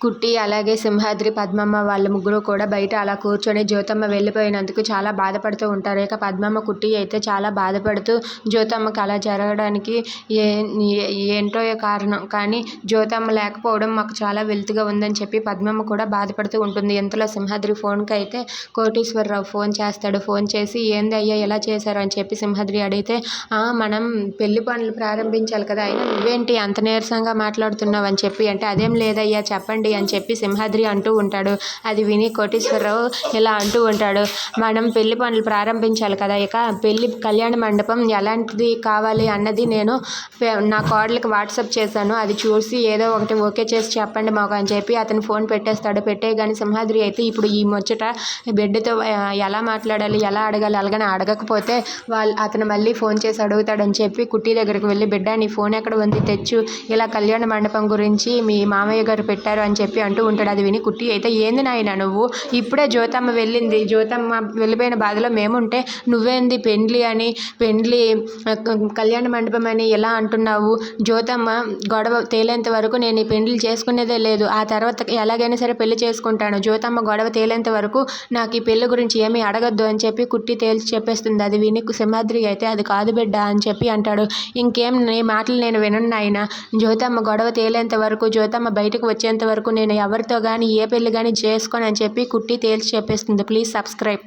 కుట్టి అలాగే సింహాద్రి పద్మమ్మ వాళ్ళ ముగ్గురు కూడా బయట అలా కూర్చొని జ్యోతమ్మ వెళ్ళిపోయినందుకు చాలా బాధపడుతూ ఉంటారు. ఇక పద్మమ్మ కుట్టి అయితే చాలా బాధపడుతూ జ్యోతమ్మకి అలా జరగడానికి ఏ ఏంటో కారణం? కానీ జ్యోతమ్మ లేకపోవడం మాకు చాలా వెలుతుగా ఉందని చెప్పి పద్మమ్మ కూడా బాధపడుతూ ఉంటుంది. ఇంతలో సింహాద్రి ఫోన్కి అయితే కోటీశ్వరరావు ఫోన్ చేస్తాడు. ఫోన్ చేసి ఏంది అయ్యా ఎలా చేశారు? అని చెప్పి సింహాద్రి అడిగితే మనం పెళ్ళి పనులు ప్రారంభించాలి కదా అయినా నువ్వేంటి అంత నీరసంగా మాట్లాడుతున్నావు? అని చెప్పి అంటే అదేం లేదయ్యా చెప్పండి. అని చెప్పి సింహాద్రి అంటూ ఉంటాడు. అది విని కోటీశ్వరరావు ఇలా అంటూ ఉంటాడు. మనం పెళ్ళి పనులు ప్రారంభించాలి కదా ఇక. పెళ్ళి కళ్యాణ మండపం ఎలాంటిది కావాలి అన్నది నేను నా కోడలికి వాట్సాప్ చేశాను. అది చూసి ఏదో ఒకటి ఓకే చేసి చెప్పండి మాకు అని చెప్పి అతను ఫోన్ పెట్టేస్తాడు. పెట్టే కానీ సింహాద్రి అయితే ఇప్పుడు ఈ ముచ్చట బిడ్డతో ఎలా మాట్లాడాలి? ఎలా అడగాలి? అలాగని అడగకపోతే వాళ్ళు అతను మళ్ళీ ఫోన్ చేసి అడుగుతాడని చెప్పి కుట్టి దగ్గరికి వెళ్ళి బిడ్డ నీ ఫోన్ ఎక్కడ ఉంది? తెచ్చు. ఇలా కళ్యాణ మండపం గురించి మీ మామయ్య గారు పెట్టారు అని చెప్పి అంటూ ఉంటాడు. అది విని కుట్టి అయితే ఏంది నాయన నువ్వు? ఇప్పుడే జ్యోతమ్మ వెళ్ళింది. జ్యోతమ్మ వెళ్ళిపోయిన బాధలో మేముంటే నువ్వేంది పెండ్లి అని పెండ్లి కళ్యాణ మండపం అని ఎలా అంటున్నావు? జ్యోతమ్మ గొడవ తేలేంత వరకు నేను ఈ పెండ్లి చేసుకునేదే లేదు. ఆ తర్వాత ఎలాగైనా సరే పెళ్ళి చేసుకుంటాను. జ్యోతమ్మ గొడవ తేలేంత వరకు నాకు ఈ పెళ్ళి గురించి ఏమీ అడగద్దు అని చెప్పి కుట్టి తేల్చి చెప్పేస్తుంది. అది విని సింహాద్రి అయితే అది కాదు బిడ్డ అని చెప్పి అంటాడు. ఇంకేం నీ మాటలు నేను వినను జ్యోతమ్మ గొడవ తేలేంత వరకు జ్యోతమ్మ బయటకు వచ్చేంత వరకు నేను ఎవరితో కానీ ఏ పెళ్ళి కానీ చేసుకోనని చెప్పి కుట్టి తేల్చి చెప్పేస్తుంది. Please subscribe.